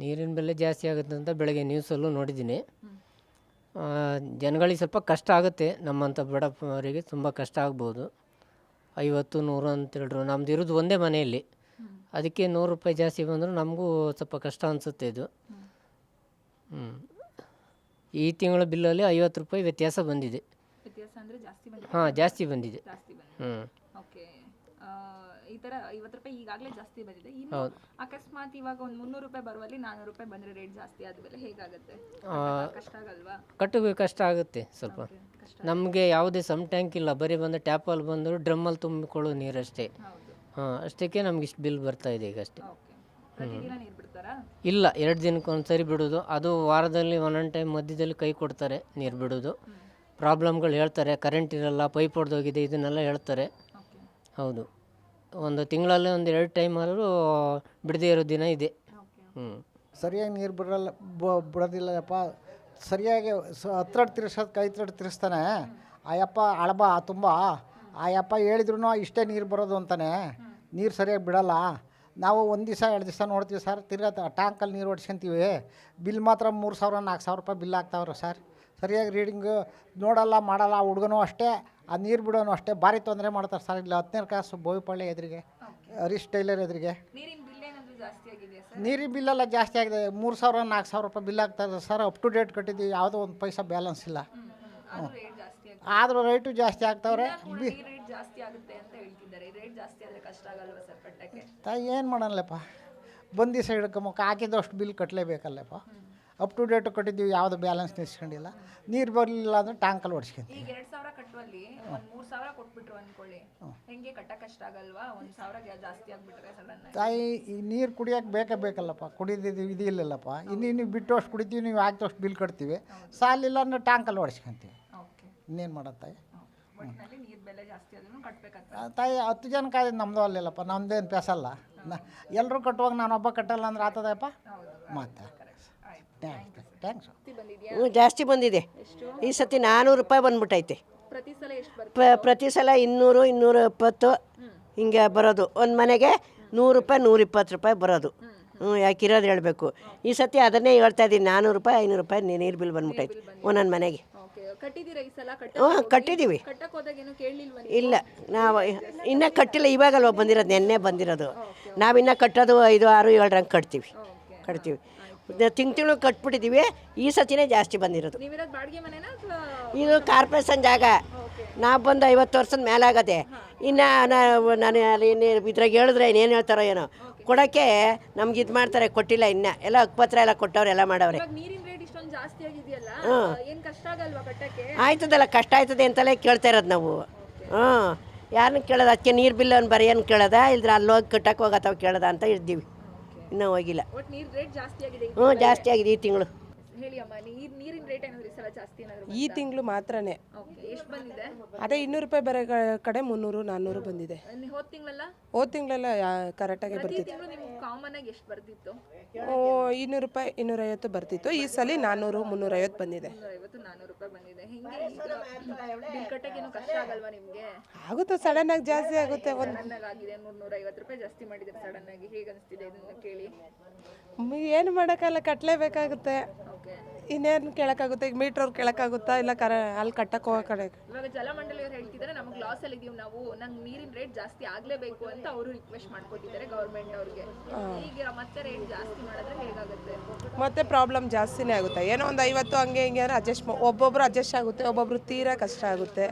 ನೀರಿನ ಬೆಲೆ ಜಾಸ್ತಿ ಆಗುತ್ತೆ ಅಂತ ಬೆಳಗ್ಗೆ ನ್ಯೂಸಲ್ಲೂ ನೋಡಿದ್ದೀನಿ. ಜನಗಳಿಗೆ ಸ್ವಲ್ಪ ಕಷ್ಟ ಆಗುತ್ತೆ. ನಮ್ಮಂಥ ಬಡವರಿಗೆ ತುಂಬ ಕಷ್ಟ ಆಗ್ಬೋದು. ಐವತ್ತು ನೂರು ಅಂತ ಹೇಳಿದ್ರು. ನಮ್ದು ಇರೋದು ಒಂದೇ ಮನೆಯಲ್ಲಿ. ಅದಕ್ಕೆ ನೂರು ರೂಪಾಯಿ ಜಾಸ್ತಿ ಬಂದರೂ ನಮಗೂ ಸ್ವಲ್ಪ ಕಷ್ಟ ಅನಿಸುತ್ತೆ ಇದು. ಹ್ಞೂ ಈ ತಿಂಗಳ ಬಿಲ್ಲಲ್ಲಿ ಐವತ್ತು ರೂಪಾಯಿ ವ್ಯತ್ಯಾಸ ಬಂದಿದೆ. ಹಾಂ ಜಾಸ್ತಿ ಬಂದಿದೆ. ಜಾಸ್ತಿ ಬಂದಿದೆ. ಹ್ಞೂ ಓಕೆ. ಈ ತರ ಐವತ್ತು ರೂಪಾಯಿ ಈಗಾಗಲೇ ಜಾಸ್ತಿ ಬಂದಿದೆ. ಇನ್ನು ಅಕಸ್ಮಾತ್ ಇವಾಗ ಒಂದು ಮುನ್ನೂರು ರೂಪಾಯಿ ಬರುವಲ್ಲಿ ನಾನ್ನೂರು ರೂಪಾಯಿ ಬಂದ್ರೆ ರೇಟ್ ಜಾಸ್ತಿ ಆದ್ಮೇಲೆ ಹೇಗಾಗುತ್ತೆ? ಕಷ್ಟ ಆಗಲ್ವಾ ಕಟ್ಟಬೇಕು ಕಷ್ಟ ಆಗುತ್ತೆ ಸ್ವಲ್ಪ. ನಮಗೆ ಯಾವುದೇ ಸಮ್ ಟ್ಯಾಂಕ್ ಇಲ್ಲ. ಬರೀ ಬಂದು ಟ್ಯಾಪಲ್ಲಿ ಡ್ರಮ್ ಡ್ರಮ್ಮಲ್ಲಿ ತುಂಬಿಕೊಳ್ಳೋ ನೀರಷ್ಟೇ ಹಾಂ ಅಷ್ಟಕ್ಕೆ ನಮ್ಗೆ ಇಷ್ಟು ಬಿಲ್ ಬರ್ತಾ ಇದೆ ಈಗ ಅಷ್ಟೇ. ಇಲ್ಲ ಎರಡು ದಿನಕ್ಕೆ ಒಂದ್ಸರಿ ಬಿಡೋದು. ಅದು ವಾರದಲ್ಲಿ ಒನ್ ಟೈಮ್ ಮಧ್ಯದಲ್ಲಿ ಕೈ ಕೊಡ್ತಾರೆ ನೀರು ಬಿಡೋದು. ಪ್ರಾಬ್ಲಮ್ಗಳು ಹೇಳ್ತಾರೆ ಕರೆಂಟ್ ಇರಲ್ಲ ಪೈಪ್ ಹೊಡೆದೋಗಿದೆ ಇದನ್ನೆಲ್ಲ ಹೇಳ್ತಾರೆ. ಹೌದು. ಒಂದು ತಿಂಗಳಲ್ಲಿ ಒಂದು ಎರಡು ಟೈಮ್ ಆದರೂ ಬಿಡದೇ ಇರೋ ದಿನ ಇದೆ. ಹ್ಞೂ ಸರಿಯಾಗಿ ನೀರು ಬಿಡಲ್ಲ ಬಿಡೋದಿಲ್ಲಪ್ಪ ಸರಿಯಾಗಿ ಸ, ಹತ್ರಡ್ ತಿರ್ಸೋದು ಕೈ ಹತ್ರಡ್ ತಿರ್ಸ್ತಾನೆ. ಆಯಪ್ಪ ಅಳಬ ತುಂಬ. ಆಯಪ್ಪ ಹೇಳಿದ್ರು ಇಷ್ಟೇ ನೀರು ಬರೋದು ಅಂತಾನೆ. ನೀರು ಸರಿಯಾಗಿ ಬಿಡಲ್ಲ. ನಾವು ಒಂದು ದಿವಸ, ಎರಡು ದಿವಸ ನೋಡ್ತೀವಿ ಸರ್. ತಿರ್ಗಾ ಟ್ಯಾಂಕಲ್ಲಿ ನೀರು ಹೊಡ್ಸ್ಕೊಂತೀವಿ ಬಿಲ್ ಮಾತ್ರ ಮೂರು ಸಾವಿರ, ನಾಲ್ಕು ಸಾವಿರ ರೂಪಾಯಿ ಬಿಲ್ ಆಗ್ತಾವ್ರೆ ಸರ್. ಸರಿಯಾಗಿ ರೀಡಿಂಗು ನೋಡಲ್ಲ ಮಾಡಲ್ಲ ಆ ಹುಡುಗನೂ ಅಷ್ಟೇ ಆ ನೀರು ಬಿಡೋನು ಅಷ್ಟೇ ಭಾರಿ ತೊಂದರೆ ಮಾಡ್ತಾರೆ ಸರ್. ಇಲ್ಲಿ ಹತ್ತನೇ ಕಾಸು ಬೋವಿಪಾಳ್ಯ ಎದುರಿಗೆ ಹರೀಶ್ ಟೈಲರ್ ಎದುರಿಗೆ. ನೀರಿನ ಬಿಲ್ಲೆಲ್ಲ ಜಾಸ್ತಿ ಆಗಿದೆ. ಮೂರು ಸಾವಿರ ನಾಲ್ಕು ಸಾವಿರ ರೂಪಾಯಿ ಬಿಲ್ ಆಗ್ತಾ ಇದೆ ಸರ್. ಅಪ್ ಟು ಡೇಟ್ ಕಟ್ಟಿದ್ದೀವಿ. ಯಾವುದೋ ಒಂದು ಪೈಸಾ ಬ್ಯಾಲೆನ್ಸ್ ಇಲ್ಲ. ಹ್ಞೂ ಆದರೂ ರೇಟು ಜಾಸ್ತಿ ಆಗ್ತಾವ್ರೆ. ಬಿ ಏನು ಮಾಡಲ್ಲಪ್ಪ ಬಂದಿಸ ಹಿಡ್ಕೊಂಬಕ್ಕ ಹಾಕಿದಷ್ಟು ಬಿಲ್ ಕಟ್ಟಲೇಬೇಕಲ್ಲಪ್ಪ ಅಪ್ ಟು ಡೇಟು ಕಟ್ಟಿದ್ದೀವಿ ಯಾವುದು ಬ್ಯಾಲೆನ್ಸ್ ನಿಲ್ಸ್ಕೊಂಡಿಲ್ಲ. ನೀರು ಬರಲಿಲ್ಲ ಅಂದರೆ ಟ್ಯಾಂಕಲ್ಲಿ ಹೊಡ್ಸ್ಕೊಂತೀವಿ ಈಗ ಎರಡ್ ಸಾವಿರ ಕಟ್ಟುವಲ್ಲಿ ಒಂದ್ ಮೂರ್ ಸಾವಿರ ಕೊಟ್ಬಿಟ್ರು ಅನ್ಕೊಳ್ಳಿ. ಹೆಂಗೆ ಕಟ್ಟಕ್ ಕಷ್ಟ ಆಗಲ್ವಾ? ಒಂದ್ ಸಾವಿರ ಜಾಸ್ತಿ ಆಗ್ಬಿಟ್ರೆ ಸಡನ್ ತಾಯಿ ಈ ನೀರು ಕುಡಿಯೋಕೆ ಬೇಕೇ ಬೇಕಲ್ಲಪ್ಪ. ಕುಡಿದಿದ್ದು ಇದು ಇಲ್ಲಲ್ಲಪ್ಪ. ಇನ್ನು ನೀವು ಬಿಟ್ಟು ಅಷ್ಟು ಕುಡಿತೀವಿ ನೀವು ಹಾಕಿದಷ್ಟು ಬಿಲ್ ಕಟ್ತೀವಿ. ಸಾಲಿಲ್ಲ ಅಂದರೆ ಟ್ಯಾಂಕಲ್ಲಿ ಹೊಡ್ಸ್ಕೊಂತೀವಿ ಓಕೆ. ಇನ್ನೇನು ಮಾಡೋದು ತಾಯಿ? ಆದ್ರೂ ತಾಯಿ ಹತ್ತು ಜನ ಕಾಯ್ದು ನಮ್ಮದು ಅಲ್ಲಿಲ್ಲಪ್ಪ. ನಮ್ಮದೇನು ಪೆಸಲ್ಲ. ಎಲ್ಲರೂ ಕಟ್ಟುವಾಗ ನಾನು ಒಬ್ಬ ಕಟ್ಟಲ್ಲ ಅಂದ್ರೆ ಆತದಪ್ಪ? ಮತ್ತೆ. ಥ್ಯಾಂಕ್ಸ್ ಥ್ಯಾಂಕ್ಸ್ ಹ್ಞೂ ಜಾಸ್ತಿ ಬಂದಿದೆ. ಈ ಸತಿ ನಾನ್ನೂರು ರೂಪಾಯಿ ಬಂದ್ಬಿಟ್ಟೈತೆ. ಪ ಪ್ರತಿ ಸಲ ಇನ್ನೂರು ಇನ್ನೂರ ಇಪ್ಪತ್ತು ಹಿಂಗೆ ಬರೋದು. ಒಂದು ಮನೆಗೆ ನೂರು ರೂಪಾಯಿ ನೂರಿಪ್ಪತ್ತು ರೂಪಾಯಿ ಬರೋದು. ಹ್ಞೂ ಯಾಕೆ ಇರೋದು ಹೇಳಬೇಕು. ಈ ಸತಿ ಅದನ್ನೇ ಹೇಳ್ತಾ ಇದ್ದೀನಿ. ನಾನ್ನೂರು ರೂಪಾಯಿ ಐನೂರು ರೂಪಾಯಿ ನೀರು ಬಿಲ್ ಬಂದ್ಬಿಟ್ಟೈತೆ. ಒಂದೊಂದು ಮನೆಗೆ. ಓಕೆ ಕಟ್ಟಿದ್ದೀರಾ ಈ ಸಲ? ಕಟ್ಟ ಹ್ಞೂ ಕಟ್ಟಿದ್ದೀವಿ. ಕಟ್ಟಕ್ ಹೋದಾಗ ಏನು ಕೇಳಲಿಲ್ವ ಇಲ್ಲ ನಾವು ಇನ್ನೂ ಕಟ್ಟಿಲ್ಲ. ಇವಾಗಲ್ವ ಬಂದಿರೋದು? ನೆನ್ನೆ ಬಂದಿರೋದು. ನಾವಿನ್ನೂ ಕಟ್ಟೋದು ಐದು ಆರು ಏಳರಂಗೆ ಕಟ್ತೀವಿ. ಕಟ್ತೀವಿ. ತಿಂಗ್ ತಿಂಗಳು ಕಟ್ಬಿಟ್ಟಿದ್ದೀವಿ ಈ ಸತಿನೇ ಜಾಸ್ತಿ ಬಂದಿರೋದು. ಇದು ಕಾರ್ಪೊರೇಷನ್ ಜಾಗ. ನಾ ಬಂದು ಐವತ್ತು ವರ್ಷದ ಮೇಲೆ ಆಗದೆ ಇನ್ನು ನಾನು ಅಲ್ಲಿ ಇದ್ರಾಗ ಹೇಳಿದ್ರೆ ಇನ್ನೇನು ಹೇಳ್ತಾರೋ ಏನೋ. ಕೊಡೋಕ್ಕೆ ನಮ್ಗೆ ಇದು ಮಾಡ್ತಾರೆ ಕೊಟ್ಟಿಲ್ಲ ಇನ್ನು. ಎಲ್ಲ ಪತ್ರ ಎಲ್ಲ ಕೊಟ್ಟವ್ರೆ ಎಲ್ಲ ಮಾಡವ್ರೆ. ಕಟ್ಟಕ್ಕೆ? ಆಯ್ತದಲ್ಲ ಕಷ್ಟ ಆಯ್ತದೆ ಅಂತಲೇ ಕೇಳ್ತಾ ಇರೋದು ನಾವು. ಹ್ಞೂ ಯಾರನ್ನ ಕೇಳೋದು? ಅದಕ್ಕೆ ನೀರು ಬಿಲ್ ಬರೀ ಏನು ಕೇಳೋದ? ಇಲ್ದ್ರೆ ಅಲ್ಲೋಗಿ ಕಟ್ಟಕ್ಕೆ ಹೋಗತ್ತವ ಕೇಳೋದ ಅಂತ ಇದ್ದೀವಿ. ಇನ್ನೂ ಹೋಗಿಲ್ಲ. ಹ್ಞೂ ಜಾಸ್ತಿ ಆಗಿದೆ ಈ ತಿಂಗಳು. ಹೇಳಿ ಅಮ್ಮ ನೀರ್ ನೀರಿನ ರೇಟ್ ಏನಾದ್ರು ಈ ಸಲ ಜಾಸ್ತಿ ಏನಾದ್ರು ಈ ತಿಂಗಳು ಮಾತ್ರನೇ. ಓಕೆ ಎಷ್ಟು ಬಂದಿದೆ? ಅದೇ ಇನ್ನೂರು ರೂಪಾಯಿ ಬರೋ ಕಡೆ ಮುನ್ನೂರು ನಾನ್ನೂರು ಬಂದಿದೆ. ನೀವು ಹೋದ ತಿಂಗಳಲ್ಲ? ಹೋದ ತಿಂಗಳೆಲ್ಲ ಕರೆಕ್ಟಾಗಿ ಪ್ರತಿ ಬರ್ತಿತ್ತು. ತಿಂಗಳು ನಿಮ್ಗೆ ಕಾಮನ್ ಆಗಿ ಎಷ್ಟು ಬರ್ತಿತ್ತು ಓ ಇನ್ನೂರು ರೂಪಾಯಿ ಇನ್ನೂರೈವತ್ತು ಬರ್ತಿತ್ತು. ಈ ಸಲ ನಾನ್ನೂರು ಮುನ್ನೂರೈವತ್ತು ಬಂದಿದೆ. ಐವತ್ತು ನಾನ್ನೂರು ರೂಪಾಯಿ ಬಂದಿದೆ. ಹಿಂಗೆ ಬಿಲ್ ಕಟ್ಟಕ್ಕೆ ಏನು ಕಷ್ಟ ಆಗಲ್ವಾ ನಿಮ್ಗೆ? ಆಗುತ್ತೆ ಸಡನ್ ಆಗಿ ಜಾಸ್ತಿ ಆಗುತ್ತೆ. ಒಂದು ಸಡನ್ ಆಗಿ ಆಗಿದೆ ನೂರ ನೂರ ಐವತ್ತು ರೂಪಾಯಿ ಜಾಸ್ತಿ ಮಾಡಿದ್ರೆ ಸಡನ್ ಆಗಿ. ಹೇಗೆ ಅನಿಸ್ತಿದೆ ಇದನ್ನ ಕೇಳಿ? ಏನು ಮಾಡೋಕ್ಕಲ್ಲ ಕಟ್ಟಲೇಬೇಕಾಗುತ್ತೆ ಇನ್ನೇನು ಕೇಳೋಕ್ಕಾಗುತ್ತೆ? ಈಗ ಮೀಟ್ರ್ ಅವ್ರು ಕೇಳೋಕ್ಕಾಗುತ್ತಾ? ಇಲ್ಲ ಕರ ಅಲ್ಲಿ ಕಟ್ಟಕ್ಕೆ ಹೋಗೋ ಕಡೆ? ಇವಾಗ ಜಲಮಂಡಳಿಯವ್ರು ಹೇಳ್ತಿದ್ದಾರೆ ನಮಗೆ ಲಾಸ್ ಅಲ್ಲಿ ಇದೀವಿ ನಾವು ನಂಗೆ ನೀರಿನ ರೇಟ್ ಜಾಸ್ತಿ ಆಗಲೇಬೇಕು ಅಂತ ಅವರು ರಿಕ್ವೆಸ್ಟ್ ಮಾಡ್ಕೊತಿದ್ದಾರೆ ಗೌರ್ಮೆಂಟ್ ಅವ್ರಿಗೆ. ಈಗ ಮತ್ತೆ ರೇಟ್ ಜಾಸ್ತಿ ಮಾಡಿದ್ರೆ ಹೇಗಾಗುತ್ತೆ? ಮತ್ತೆ ಪ್ರಾಬ್ಲಮ್ ಜಾಸ್ತಿನೇ ಆಗುತ್ತೆ. ಏನೋ ಒಂದು ಐವತ್ತು ಹಂಗೆ ಹಿಂಗೆ ಅಂದ್ರೆ ಅಡ್ಜಸ್ಟ್ ಒಬ್ಬೊಬ್ರು ಅಡ್ಜಸ್ಟ್ ಆಗುತ್ತೆ ಒಬ್ಬೊಬ್ರು ತೀರಾ ಕಷ್ಟ ಆಗುತ್ತೆ.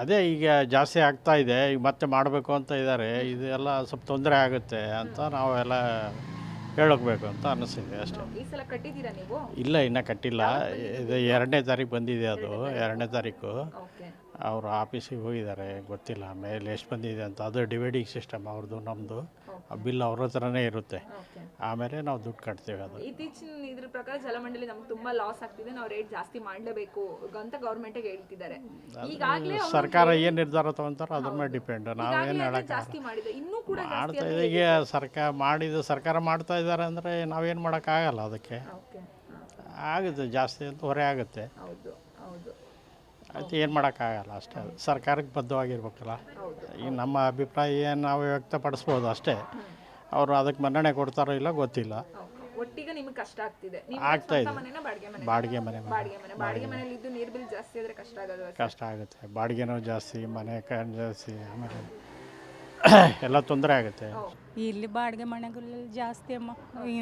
ಅದೇ ಈಗ ಜಾಸ್ತಿ ಆಗ್ತಾ ಇದೆ ಈಗ ಮತ್ತೆ ಮಾಡಬೇಕು ಅಂತ ಇದ್ದಾರೆ ಇದೆಲ್ಲ ಸ್ವಲ್ಪ ತೊಂದರೆ ಆಗುತ್ತೆ ಅಂತ ನಾವೆಲ್ಲ ಹೇಳೋಕ್ಬೇಕು ಅಂತ ಅನಿಸಿದೆ ಅಷ್ಟೇ. ಈ ಸಲ ಕಟ್ಟಿದ್ದೀರಾ ನೀವು? ಇಲ್ಲ ಇನ್ನೂ ಕಟ್ಟಿಲ್ಲ. ಇದು ಎರಡನೇ ತಾರೀಕು ಬಂದಿದೆ ಅದು ಎರಡನೇ ತಾರೀಕು. ಓಕೆ. ಅವರು ಆಫೀಸಿಗೆ ಹೋಗಿದ್ದಾರೆ ಗೊತ್ತಿಲ್ಲ ಮೇಲೆ ಎಷ್ಟು ಬಂದಿದೆ ಅಂತ. ಅದು ಡಿವೈಡಿಂಗ್ ಸಿಸ್ಟಮ್ ಅವ್ರದ್ದು ನಮ್ಮದು ಆ ಬಿಲ್ ಅವ್ರ ಹತ್ರನೇ ಇರುತ್ತೆ. ಆಮೇಲೆ ನಾವು ದುಡ್ಡು ಕಟ್ತೇವೆ ಅದು. ಇತ್ತೀಚಿನ ಇದ್ರ ಪ್ರಕಾರ ಜಲಮಂಡಳಿ ನಮ್ಗೆ ತುಂಬಾ ಲಾಸ್ ಆಗ್ತಿದೆ. ನಾವು ರೇಟ್ ಜಾಸ್ತಿ ಮಾಡಲೇಬೇಕು ಅಂತ ಗೌರ್ಮೆಂಟ್ಗೆ ಹೇಳ್ತಿದ್ದಾರೆ. ಈಗಾಗಲೇ ಸರ್ಕಾರ ಏನು ನಿರ್ಧಾರ ತಗೊಂತಾರೋ ಅದ್ರ ಮೇಲೆ ಡಿಪೆಂಡ್ ನಾವೇನು ಜಾಸ್ತಿ ಮಾಡಿದೆ. ಇನ್ನೂ ಕೂಡ ಮಾಡ್ತಾ ಇದೆ ಈಗ ಸರ್ಕಾರ ಮಾಡಿದ ಸರ್ಕಾರ ಮಾಡ್ತಾ ಇದ್ದಾರೆ ಅಂದರೆ ನಾವೇನು ಮಾಡೋಕ್ಕಾಗಲ್ಲ ಅದಕ್ಕೆ. ಆಗುತ್ತೆ ಜಾಸ್ತಿ ಅಂತ ಹೊರೆ ಆಗುತ್ತೆ. ಹೌದು ಹೌದು. ಆಯ್ತು ಏನು ಮಾಡೋಕ್ಕಾಗಲ್ಲ ಅಷ್ಟೇ ಅದು ಸರ್ಕಾರಕ್ಕೆ ಬದ್ಧವಾಗಿರ್ಬೇಕಲ್ಲ. ಈಗ ನಮ್ಮ ಅಭಿಪ್ರಾಯ ಏನು ನಾವು ವ್ಯಕ್ತಪಡಿಸ್ಬೋದು ಅಷ್ಟೇ. ಅವರು ಅದಕ್ಕೆ ಮನ್ನಣೆ ಕೊಡ್ತಾರೋ ಇಲ್ಲ ಗೊತ್ತಿಲ್ಲ. ಒಟ್ಟಿಗೆ ನಿಮಗೆ ಕಷ್ಟ ಆಗ್ತಿದೆ. ನೀವು ಆಗ್ತಾ ಸ್ವಂತ ಇದೆ. ಮನೆನ ಬಾಡಿಗೆ ಮನೆ ಬಾಡಿಗೆ ಮನೆ ಮನೆ. ಬಾಡಿಗೆ ಮನೆ. ಬಾಡಿಗೆ ಮನೇಲಿ ಇದ್ದು ನೀರ್ ಬಿಲ್ ಜಾಸ್ತಿ ಆದ್ರೆ ಕಷ್ಟ ಆಗೋದು ಕಷ್ಟ ಆಗುತ್ತೆ. ಬಾಡಿಗೆನೂ ಜಾಸ್ತಿ ಮನೆ ಕ ಜಾಸ್ತಿ ಆಮೇಲೆ ಎಲ್ಲ ತೊಂದರೆ ಆಗುತ್ತೆ. ಇಲ್ಲಿ ಬಾಡಿಗೆ ಮನೆಗಳಲ್ಲಿ ಜಾಸ್ತಿ ಅಮ್ಮ.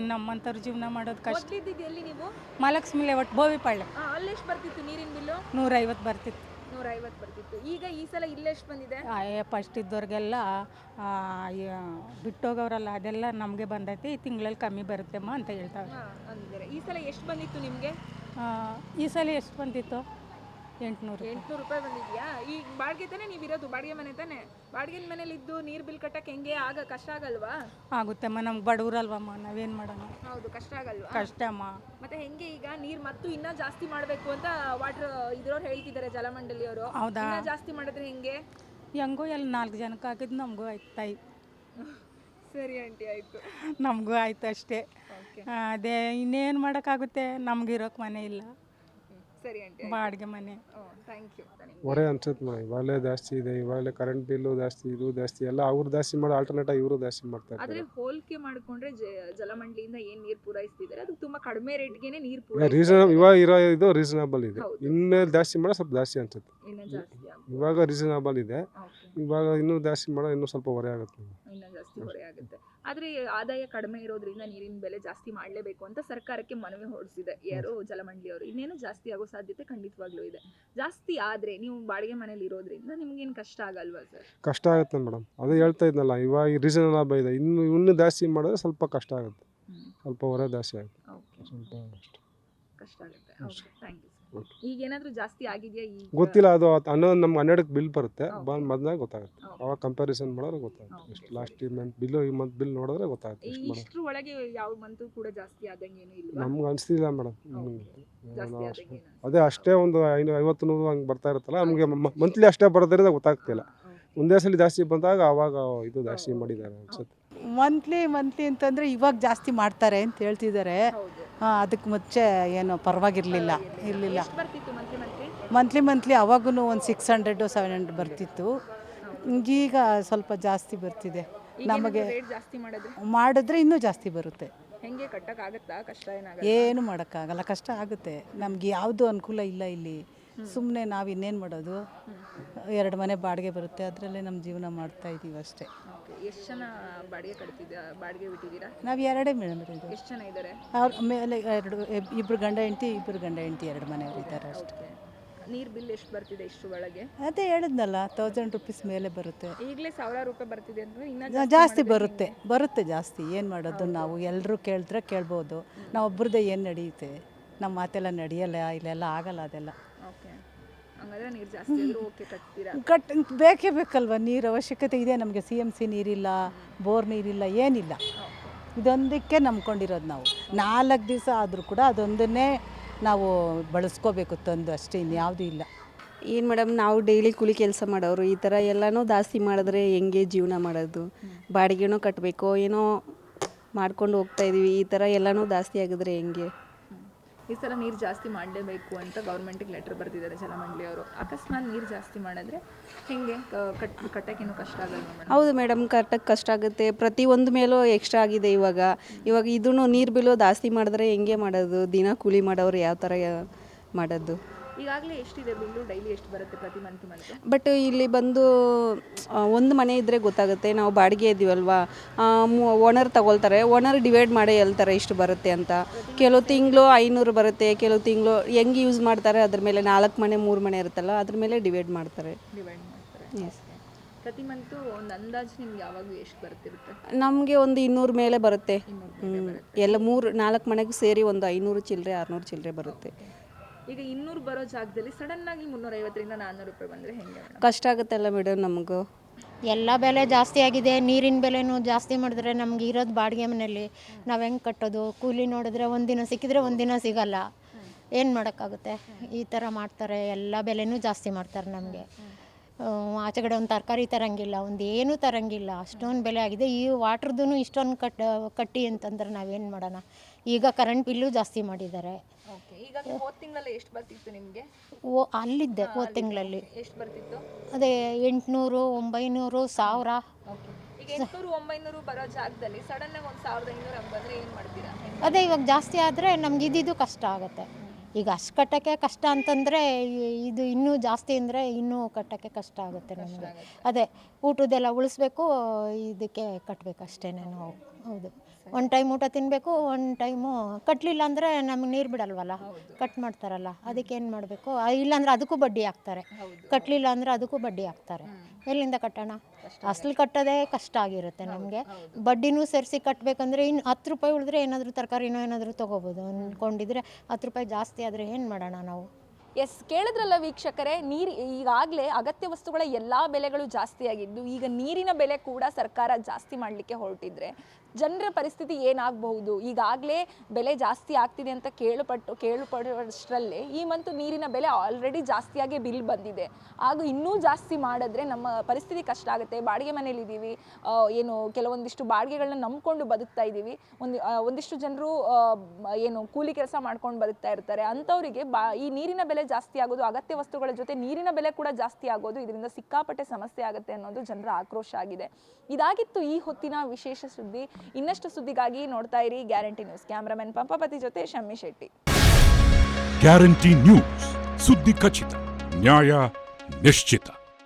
ನಮ್ಮಂಥವ್ರು ಜೀವನ ಮಾಡೋದು ಕಷ್ಟ. ಮೊದ್ಲಿದ್ದಿದ್ದು ಎಲ್ಲಿ ನೀವು? ಮಲಕ್ಷ್ಮಿ ಒಟ್ಟು ಬೋವಿಪಾಳ್ಯ. ಆ, ಬರ್ತಿತ್ತು ನೀರಿನ ಬಿಲ್ಲು? ನೂರೈವತ್ತು ಬರ್ತಿತ್ತು. ನೂರ ಐವತ್ತು ಬರ್ತಿತ್ತು. ಈಗ ಈ ಸಲ ಇಲ್ಲೆಷ್ಟು ಬಂದಿದೆ? ಫಸ್ಟ್ ಇದ್ದವ್ರಿಗೆಲ್ಲ ಆ, ಬಿಟ್ಟೋಗವ್ರಲ್ಲ ಅದೆಲ್ಲ ನಮಗೆ ಬಂದೈತಿ ಈ ತಿಂಗಳಲ್ಲಿ ಕಮ್ಮಿ ಬರುತ್ತೆಮ್ಮ ಅಂತ ಹೇಳ್ತಾರೆ ಹಾ, ಅಂದಿದ್ದಾರೆ ಈ ಸಲ ಎಷ್ಟು ಬಂದಿತ್ತು ನಿಮಗೆ? ಆ, ಈ ಸಲ ಎಷ್ಟು ಬಂದಿತ್ತು? ಎಂಟುನೂರು ಎಂಟ್ನೂರು ರೂಪಾಯಿ ಬಂದಿದ್ಯಾ? ಈಗ ಬಾಡಿಗೆ ತಾನೇ ನೀವು ಇರೋದು? ಬಾಡಿಗೆ ಮನೆ ತಾನೇ? ಬಾಡಿಗೆ ಮನೇಲಿ ಇದ್ದು ನೀರು ಬಿಲ್ ಕಟ್ಟಕ್ಕೆ ಹೆಂಗೆ? ಆಗ ಕಷ್ಟ ಆಗಲ್ವಾ? ಆಗುತ್ತಮ್ಮ ನಮ್ಗೆ ಬಡವ್ರಲ್ವಮ್ಮ ನಾವೇನು ಮಾಡೋಣ? ಹೌದು ಕಷ್ಟ ಆಗಲ್ವಾ? ಕಷ್ಟ ಅಮ್ಮ ಮತ್ತೆ ಹೆಂಗೆ ಈಗ ನೀರ್ ಮತ್ತು ಇನ್ನ ಜಾಸ್ತಿ ಮಾಡಬೇಕು ಅಂತ ವಾಟರ್ ಇದ್ರವ್ರು ಹೇಳ್ತಿದ್ದಾರೆ ಜಲಮಂಡಳಿಯವರು. ಹೌದಾ? ಇನ್ನ ಜಾಸ್ತಿ ಮಾಡಿದ್ರೆ ಹೆಂಗೆ? ಹೆಂಗೋ ಎಲ್ಲ ನಾಲ್ಕು ಜನಕ್ಕೆ ಹಾಕಿದ್ದು ನಮಗೂ ಆಯ್ತು ತಾಯಿ. ಸರಿ ಆಂಟಿ ಆಯ್ತು. ನಮಗೂ ಆಯ್ತು ಅಷ್ಟೇ. ಓಕೆ ಆ, ಅದೇ ಇನ್ನೇನು ಮಾಡೋಕ್ಕಾಗುತ್ತೆ? ನಮ್ಗಿರೋಕೆ ಮನೆ ಇಲ್ಲ. ಸರಿ ಆಂಟಿ ಬಾಡಿಗೆ ಮನೆ. ಥ್ಯಾಂಕ್ ಯು ಹೊರೆ ಅನ್ಸುತ್ತೆ ಮಾ ಇವಾಗಲೇ ಜಾಸ್ತಿ ಇದೆ ಇವಾಗಲೇ ಕರೆಂಟ್ ಬಿಲ್ಲು ಜಾಸ್ತಿ ಇದು ಜಾಸ್ತಿ ಎಲ್ಲ ಅವ್ರು ಜಾಸ್ತಿ ಮಾಡಿ ಆಲ್ಟರ್ನೇಟ್ ಇವರು ಜಾಸ್ತಿ ಮಾಡ್ತಾರೆ ಆದ್ರೆ ಹೋಲಿಕೆ ಮಾಡ್ಕೊಂಡ್ರೆ ಜ- ಜಲಮಂಡಳಿಯಿಂದ ಏನ್ ನೀರ್ ಪೂರೈಸ್ತಿದ್ದಾರೆ ಅದು ತುಂಬಾ ಕಡಿಮೆ ರೇಟ್ಗೆನೆ ನೀರ್ ರೀಸನ್ ಇವಾಗ ಇರೋ ಇದು ರೀಸನಬಲ್ ಇದೆ. ಹೌದು. ಇನ್ಮೇಲೆ ಜಾಸ್ತಿ ಮಾಡೋ ಸ್ವಲ್ಪ ಜಾಸ್ತಿ ಅನ್ಸುತ್ತೆ. ಇನ್ನ ಜಾಸ್ತಿ ಇವಾಗ ರೀಸನಬಲ್ ಇದೆ. Okay. ಇವಾಗ ಇನ್ನೂ ಜಾಸ್ತಿ ಮಾಡೋ ಇನ್ನೂ ಸ್ವಲ್ಪ ಹೊರೆ ಆಗುತ್ತೆ. ಇನ್ನ ಜಾಸ್ತಿ ಹೊರೆ ಆಗುತ್ತೆ. ಆದ್ರೆ ಆದಾಯ ಕಡಿಮೆ ಇರೋದ್ರಿಂದ ನೀರಿನ ಬೆಲೆ ಜಾಸ್ತಿ ಮಾಡಲೇಬೇಕು ಅಂತ ಸರ್ಕಾರಕ್ಕೆ ಮನವಿ ಹೊರಡಿಸಿದೆ ಯಾರು ಜಲಮಂಡಳಿಯವರು ಇನ್ನೇನು ಜಾಸ್ತಿ ಆಗೋ ಸಾಧ್ಯತೆ ಖಂಡಿತವಾಗ್ಲೂ ಇದೆ. ಜಾಸ್ತಿ ಆದ್ರೆ ನೀವು ಬಾಡಿಗೆ ಮನೇಲಿ ಇರೋದ್ರಿಂದ ನಿಮ್ಗೇನು ಕಷ್ಟ ಆಗಲ್ವಾ ಸರ್? ಕಷ್ಟ ಆಗುತ್ತೆ ಮೇಡಮ್. ಅದೇ ಹೇಳ್ತಾ ಇದ್ನಲ್ಲ ಇವಾಗ ರೀಸನಬಲ್ ಇದೆ. ಇನ್ನು ಇನ್ನು ಜಾಸ್ತಿ ಮಾಡಿದ್ರೆ ಸ್ವಲ್ಪ ಕಷ್ಟ ಆಗುತ್ತೆ. ಸ್ವಲ್ಪ ಹೊರ ಜಾಸ್ತಿ ಆಗುತ್ತೆ. ಸ್ವಲ್ಪ ಕಷ್ಟ ಆಗುತ್ತೆ. ಓಕೆ. ಥ್ಯಾಂಕ್ ಯು ಈಗ ಏನಾದರೂ ಜಾಸ್ತಿ ಆಗಿದೆಯಾ ಈಗ? ಗೊತ್ತಿಲ್ಲ ಅದು ಹನ್ನೊಂದು ನಮ್ಗೆ ಹನ್ನೆರಡಕ್ಕೆ ಬಿಲ್ ಬರುತ್ತೆ. ಬಂದು ಮೊದಲಾಗ ಗೊತ್ತಾಗುತ್ತೆ. ಅವಾಗ ಕಂಪ್ಯಾರಿಸನ್ ಮಾಡಿದ್ರೆ ಗೊತ್ತಾಗುತ್ತೆ. ಎಷ್ಟು. ಲಾಸ್ಟ್ ಮಂತ್ ಬಿಲ್ಲು ಈ ಮಂತ್ ಬಿಲ್ ನೋಡಿದ್ರೆ ಗೊತ್ತಾಗುತ್ತೆ. ಈ ಇಷ್ಟ್ರ ಒಳಗೆ ಯಾವ ಮಂತು ಕೂಡ ಜಾಸ್ತಿ ಆದಂಗೆ ಏನು ಇಲ್ಲ ನಮ್ಗೆ ಅನಿಸ್ತಿಲ್ಲ ಮೇಡಮ್ ಜಾಸ್ತಿ ಆದಂಗೆ ಏನು ಅದೇ ಅಷ್ಟೇ ಒಂದು ಐನೂರು ಐವತ್ತು ನೂರು ಹಂಗೆ ಬರ್ತಾ ಇರುತ್ತಲ್ಲ ನಮಗೆ ಮಂತ್ಲಿ ಅಷ್ಟೇ ಬರೋದ್ರಿಂದ ಗೊತ್ತಾಗ್ತಿಲ್ಲ. ಒಂದೇ ಸಲ ಜಾಸ್ತಿ ಬಂದಾಗ ಅವಾಗ ಇದು ಜಾಸ್ತಿ ಮಾಡಿದ್ದಾರೆ ಅನ್ಸುತ್ತೆ. ಮಂತ್ಲಿ ಮಂತ್ಲಿ ಅಂತಂದರೆ ಇವಾಗ ಜಾಸ್ತಿ ಮಾಡ್ತಾರೆ ಅಂತ ಹೇಳ್ತಿದ್ದಾರೆ. ಹೌದು. ಅದಕ್ಕೆ ಮುಂಚೆ ಏನು ಪರವಾಗಿರಲಿಲ್ಲ ಇರಲಿಲ್ಲ. ಮಂತ್ಲಿ ಮಂತ್ಲಿ ಅವಾಗೂ ಒಂದು ಸಿಕ್ಸ್ ಹಂಡ್ರೆಡು ಸೆವೆನ್ ಹಂಡ್ರೆಡ್ ಬರ್ತಿತ್ತು. ಈಗ ಸ್ವಲ್ಪ ಜಾಸ್ತಿ ಬರ್ತಿದೆ. ನಮಗೆ ಮಾಡಿದ್ರೆ? ಮಾಡಿದ್ರೆ ಇನ್ನೂ ಜಾಸ್ತಿ ಬರುತ್ತೆ. ಏನು ಮಾಡೋಕ್ಕಾಗಲ್ಲ ಕಷ್ಟ ಆಗುತ್ತೆ. ನಮ್ಗೆ ಯಾವುದು ಅನುಕೂಲ ಇಲ್ಲ ಇಲ್ಲಿ. ಸುಮ್ಮನೆ ನಾವು ಇನ್ನೇನು ಮಾಡೋದು? ಎರಡು ಮನೆ ಬಾಡಿಗೆ ಬರುತ್ತೆ ಅದರಲ್ಲೇ ನಮ್ಮ ಜೀವನ ಮಾಡ್ತಾ ಇದ್ದೀವಿ ಅಷ್ಟೇ. ಎಷ್ಟು ಜನ ಬಾಡಿಗೆ ಕಟ್ತಿದ್ದ ಬಾಡಿಗೆ ಬಿಟ್ಟಿದ್ದೀರಾ? ನಾವು ಎರಡೇ ಮೇಡಮ್ ಎಷ್ಟು ಜನ ಇದ್ದಾರೆ? ಅವ್ರ ಮೇಲೆ ಎರಡು ಇಬ್ಬರು ಗಂಡ ಹೆಂಡತಿ ಇಬ್ಬರು ಗಂಡ ಹೆಂಡತಿ ಎರಡು ಮನೆಯವರು ಇದ್ದಾರೆ ಅಷ್ಟೇ. ನೀರು ಬಿಲ್ ಎಷ್ಟು ಬರ್ತಿದೆ ಇಷ್ಟು ಒಳಗೆ? ಅದೇ ಹೇಳಿದ್ನಲ್ಲ ತೌಸಂಡ್ ರುಪೀಸ್ ಮೇಲೆ ಬರುತ್ತೆ. ಈಗಲೇ ಸಾವಿರಾರು ರೂಪಾಯಿ ಬರ್ತಿದೆ ಅಂದ್ರೆ ಇನ್ನ ಜಾ- ಜಾಸ್ತಿ ಬರುತ್ತೆ. ಬರುತ್ತೆ ಜಾಸ್ತಿ ಏನು ಮಾಡೋದು ನಾವು? ಎಲ್ಲರೂ ಕೇಳಿದ್ರೆ ಕೇಳ್ಬೋದು. ನಾವು ಒಬ್ರದ್ದೇ ಏನು ನಡೆಯುತ್ತೆ ನಮ್ಮ ಮಾತೆಲ್ಲ ನಡೆಯಲ್ಲ ಇಲ್ಲೆಲ್ಲ ಆಗಲ್ಲ ಅದೆಲ್ಲ. ಓಕೆ ಹಂಗಾದ್ರೆ ನೀರ್ ಜಾಸ್ತಿ ಆದ್ರೂ ಓಕೆ ಕಟ್ತೀರಾ? ಕಟ್ ಬೇಕೇ ಬೇಕಲ್ವ ನೀರು ಅವಶ್ಯಕತೆ ಇದೆ ನಮಗೆ ಸಿ ಎಂ ಸಿ ನೀರಿಲ್ಲ ಬೋರ್ ನೀರಿಲ್ಲ ಏನಿಲ್ಲ. ಇದೊಂದಕ್ಕೆ ನಂಬ್ಕೊಂಡಿರೋದು ನಾವು. ನಾಲ್ಕು ದಿವಸ ಆದರೂ ಕೂಡ ಅದೊಂದನ್ನೇ ನಾವು ಬಳಸ್ಕೋಬೇಕು ತಂದು ಅಷ್ಟೇ ಇನ್ಯಾವುದೂ ಇಲ್ಲ. ಏನು ಮೇಡಮ್ ನಾವು ಡೈಲಿ ಕೂಲಿ ಕೆಲಸ ಮಾಡೋರು ಈ ಥರ ಎಲ್ಲನೂ ಜಾಸ್ತಿ ಮಾಡಿದ್ರೆ ಹೆಂಗೆ ಜೀವನ ಮಾಡೋದು? ಬಾಡಿಗೆನೂ ಕಟ್ಟಬೇಕು ಏನೋ ಮಾಡ್ಕೊಂಡು ಹೋಗ್ತಾ ಇದೀವಿ ಈ ಥರ ಎಲ್ಲನೂ ಜಾಸ್ತಿ ಆಗಿದ್ರೆ ಹೆಂಗೆ? ಈ ಸಲ ನೀರು ಜಾಸ್ತಿ ಮಾಡಲೇಬೇಕು ಅಂತ ಗೌರ್ಮೆಂಟಿಗೆ ಲೆಟರ್ ಬರ್ತಿದ್ದಾರೆ ಜಲಮಂಡಳಿಯವರು ಅಕಸ್ಮಾತ್ ನೀರು ಜಾಸ್ತಿ ಮಾಡಿದ್ರೆ ಹೆಂಗೆ? ಕಟ್ ಕಟ್ಟಕ್ಕೇನು ಕಷ್ಟ ಆಗಲ್ಲ ಮೇಡಮ್ ಹೌದು ಮೇಡಮ್ ಕಟ್ಟಕ್ಕೆ ಕಷ್ಟ ಆಗುತ್ತೆ. ಪ್ರತಿ ಒಂದು ಮೇಲೂ ಎಕ್ಸ್ಟ್ರಾ ಆಗಿದೆ ಇವಾಗ. ಇವಾಗ ಇದನ್ನು ನೀರು ಬಿಲ್ಲು ಜಾಸ್ತಿ ಮಾಡಿದ್ರೆ ಹೆಂಗೆ ಮಾಡೋದು? ದಿನ ಕೂಲಿ ಮಾಡೋರು ಯಾವ ಥರ ಮಾಡೋದು? ಈಗಾಗಲೇ ಎಷ್ಟಿದೆ ಬಿಲ್ಲು ಡೈಲಿ ಎಷ್ಟು ಬರುತ್ತೆ ಪ್ರತಿ ಮಂತ್ ಮಂತ್ ಬಟ್ ಇಲ್ಲಿ ಬಂದು ಒಂದು ಮನೆ ಇದ್ದರೆ ಗೊತ್ತಾಗುತ್ತೆ ನಾವು ಬಾಡಿಗೆ ಇದ್ದೀವಲ್ವಾ ಓನರ್ ತಗೊಳ್ತಾರೆ ಓನರ್ ಡಿವೈಡ್ ಮಾಡಿ ಹೇಳ್ತಾರೆ ಇಷ್ಟು ಬರುತ್ತೆ ಅಂತ. ಕೆಲವು ತಿಂಗಳು ಐನೂರು ಬರುತ್ತೆ ಕೆಲವು ತಿಂಗಳು ಹೆಂಗೆ ಯೂಸ್ ಮಾಡ್ತಾರೆ ಅದ್ರ ಮೇಲೆ ನಾಲ್ಕು ಮನೆ ಮೂರು ಮನೆ ಇರುತ್ತಲ್ಲ ಅದ್ರ ಮೇಲೆ ಡಿವೈಡ್ ಮಾಡ್ತಾರೆ. ಡಿವೈಡ್ ಮಾಡ್ತಾರೆ. ಎಸ್ ಪ್ರತಿ ಮಂತು ಒಂದು ಅಂದಾಜು ನಿಮ್ಗೆ ಯಾವಾಗ ಎಷ್ಟು ಬರುತ್ತಿರುತ್ತೆ ನಮಗೆ ಒಂದು ಇನ್ನೂರು ಮೇಲೆ ಬರುತ್ತೆ. ಎಲ್ಲ ಮೂರು ನಾಲ್ಕು ಮನೆಗೂ ಸೇರಿ ಒಂದು ಐನೂರು ಚಿಲ್ಲರೆ ಆರುನೂರು ಚಿಲ್ಲರೆ ಬರುತ್ತೆ. ಈಗ ಇನ್ನೂರು ಬರೋ ಜಾಗದಲ್ಲಿ ಸಡನ್ ಆಗಿ ಮುನ್ನೂರ ಐವತ್ತರಿಂದ ನಾನ್ನೂರು ರೂಪಾಯಿ ಬಂದ್ರೆ ಹೆಂಗೆ ಕಷ್ಟ ಆಗುತ್ತಲ್ಲ ಮೇಡಮ್ ನಮಗೂ? ಎಲ್ಲ ಬೆಲೆ ಜಾಸ್ತಿ ಆಗಿದೆ ನೀರಿನ ಬೆಲೆನೂ ಜಾಸ್ತಿ ಮಾಡಿದ್ರೆ ನಮ್ಗೆ ಇರೋದು ಬಾಡಿಗೆ ಮನೆಯಲ್ಲಿ. ನಾವು ಹೆಂಗೆ ಕಟ್ಟೋದು? ಕೂಲಿ ನೋಡಿದ್ರೆ ಒಂದಿನ ಸಿಕ್ಕಿದ್ರೆ ಒಂದಿನ ಸಿಗಲ್ಲ. ಏನು ಮಾಡೋಕ್ಕಾಗುತ್ತೆ? ಈ ಥರ ಮಾಡ್ತಾರೆ ಎಲ್ಲ ಬೆಲೆನೂ ಜಾಸ್ತಿ ಮಾಡ್ತಾರೆ ನಮಗೆ. ಆಚೆ ಕಡೆ ಒಂದು ತರಕಾರಿ ತರಂಗಿಲ್ಲ ಒಂದು ಏನೂ ತರಂಗಿಲ್ಲ ಅಷ್ಟೊಂದು ಬೆಲೆ ಆಗಿದೆ. ಈ ವಾಟ್ರದ್ದು ಇಷ್ಟೊಂದು ಕಟ್ ಕಟ್ಟಿ ಅಂತಂದ್ರೆ ನಾವೇನು ಮಾಡೋಣ? ಈಗ ಕರೆಂಟ್ ಬಿಲ್ಲು ಜಾಸ್ತಿ ಮಾಡಿದ್ದಾರೆ. ಎಷ್ಟು ಬರ್ತಿತ್ತು ನಿಮಗೆ? ಓ ಅಲ್ಲಿದ್ದೆ ಹೋದ ತಿಂಗಳಲ್ಲಿ. ಎಷ್ಟು ಬರ್ತಿತ್ತು? ಅದೇ ಎಂಟುನೂರು ಒಂಬೈನೂರು ಸಾವಿರ. ಓಕೆ ಈಗ ಎಂಟ್ನೂರು ಒಂಬೈನೂರು ಬರೋ ಜಾಗದಲ್ಲಿ ಸಡನ್ ಆಗಿ ಒಂದು ಸಾವಿರದ ಐನೂರು ಹಂಗೆ ಬಂದ್ರೆ ಏನ್ ಮಾಡ್ತೀರಾ? ಅದೇ ಇವಾಗ ಜಾಸ್ತಿ ಆದರೆ ನಮ್ಗೆ ಇದ್ದಿದ್ದು ಕಷ್ಟ ಆಗುತ್ತೆ. ಈಗ ಅಷ್ಟು ಕಟ್ಟೋಕ್ಕೆ ಕಷ್ಟ ಅಂತಂದರೆ ಇದು ಇನ್ನೂ ಜಾಸ್ತಿ ಅಂದರೆ ಇನ್ನೂ ಕಟ್ಟೋಕ್ಕೆ ಕಷ್ಟ ಆಗುತ್ತೆ ನಮಗೆ. ಅದೇ ಊಟದ್ದೆಲ್ಲ ಉಳಿಸ್ಬೇಕು ಇದಕ್ಕೆ ಕಟ್ಟಬೇಕು ಅಷ್ಟೇ ನಾವು. ಹೌದು. ಒಂದು ಟೈಮ್ ಊಟ ತಿನ್ನಬೇಕು ಒಂದು ಟೈಮು ಕಟ್ಟಲಿಲ್ಲ ಅಂದರೆ ನಮಗೆ ನೀರು ಬಿಡಲ್ವಲ್ಲ? ಕಟ್ ಮಾಡ್ತಾರಲ್ಲ ಅದಕ್ಕೆ ಏನು ಮಾಡಬೇಕು? ಇಲ್ಲಾಂದರೆ ಅದಕ್ಕೂ ಬಡ್ಡಿ ಹಾಕ್ತಾರೆ. ಕಟ್ಟಲಿಲ್ಲ ಅಂದರೆ ಅದಕ್ಕೂ ಬಡ್ಡಿ ಹಾಕ್ತಾರೆ. ಎಲ್ಲಿಂದ ಕಟ್ಟೋಣ? ಅಸಲು ಕಟ್ಟೋದೇ ಕಷ್ಟ ಆಗಿರುತ್ತೆ ನಮಗೆ. ಬಡ್ಡಿನೂ ಸೇರಿಸಿ ಕಟ್ಟಬೇಕಂದ್ರೆ ಇನ್ನು ಹತ್ತು ರೂಪಾಯಿ ಉಳಿದ್ರೆ ಏನಾದರೂ ತರಕಾರಿನೋ ಏನಾದರೂ ತೊಗೋಬೋದು ಅಂದ್ಕೊಂಡಿದ್ರೆ ಹತ್ತು ರೂಪಾಯಿ ಜಾಸ್ತಿ ಆದರೆ ಏನು ಮಾಡೋಣ ನಾವು? ಎಸ್, ಕೇಳಿದ್ರಲ್ಲ ವೀಕ್ಷಕರೇ, ನೀರು ಈಗಾಗಲೇ ಅಗತ್ಯ ವಸ್ತುಗಳ ಎಲ್ಲ ಬೆಲೆಗಳು ಜಾಸ್ತಿ ಆಗಿದ್ದು ಈಗ ನೀರಿನ ಬೆಲೆ ಕೂಡ ಸರ್ಕಾರ ಜಾಸ್ತಿ ಮಾಡಲಿಕ್ಕೆ ಹೊರಟಿದ್ರೆ ಜನರ ಪರಿಸ್ಥಿತಿ ಏನಾಗಬಹುದು? ಈಗಾಗಲೇ ಬೆಲೆ ಜಾಸ್ತಿ ಆಗ್ತಿದೆ ಅಂತ ಕೇಳುಪಟ್ಟು, ಕೇಳುಪಡುವಷ್ಟರಲ್ಲೇ ಈ ಮಂತು ನೀರಿನ ಬೆಲೆ ಆಲ್ರೆಡಿ ಜಾಸ್ತಿಯಾಗಿ ಬಿಲ್ ಬಂದಿದೆ. ಹಾಗೂ ಇನ್ನೂ ಜಾಸ್ತಿ ಮಾಡಿದ್ರೆ ನಮ್ಮ ಪರಿಸ್ಥಿತಿ ಕಷ್ಟ ಆಗುತ್ತೆ. ಬಾಡಿಗೆ ಮನೇಲಿದ್ದೀವಿ ಇದ್ದೀವಿ ಏನು ಕೆಲವೊಂದಿಷ್ಟು ಬಾಡಿಗೆಗಳನ್ನ ನಂಬ್ಕೊಂಡು ಬದುಕ್ತಾ ಇದ್ದೀವಿ ಒಂದು ಒಂದಿಷ್ಟು ಜನರು ಏನು ಕೂಲಿ ಕೆಲಸ ಮಾಡ್ಕೊಂಡು ಬದುಕ್ತಾ ಇರ್ತಾರೆ. ಅಂಥವರಿಗೆ ಬಾ, ಈ ನೀರಿನ ಬೆಲೆ ಜಾಸ್ತಿ ಆಗೋದು, ಅಗತ್ಯ ವಸ್ತುಗಳ ಜೊತೆ ನೀರಿನ ಬೆಲೆ ಕೂಡ ಜಾಸ್ತಿ ಆಗೋದು, ಇದರಿಂದ ಸಿಕ್ಕಾಪಟ್ಟೆ ಸಮಸ್ಯೆ ಆಗುತ್ತೆ ಅನ್ನೋದು ಜನರ ಆಕ್ರೋಶ ಆಗಿದೆ. ಇದಾಗಿತ್ತು ಈ ಹೊತ್ತಿನ ವಿಶೇಷ ಸುದ್ದಿ. ಇನ್ನಷ್ಟು ಸುದ್ದಿಗಾಗಿ ನೋಡ್ತಾ ಇರಿ ಗ್ಯಾರಂಟಿ ನ್ಯೂಸ್. ಕ್ಯಾಮ್ರಾಮನ್ ಪಂಪಪತಿ ಜೊತೆ ಶಮ್ಮಿ ಶೆಟ್ಟಿ. Guarantee news. ಸುದ್ದಿ ಖಚಿತ, ನ್ಯಾಯ ನಿಶ್ಚಿತ.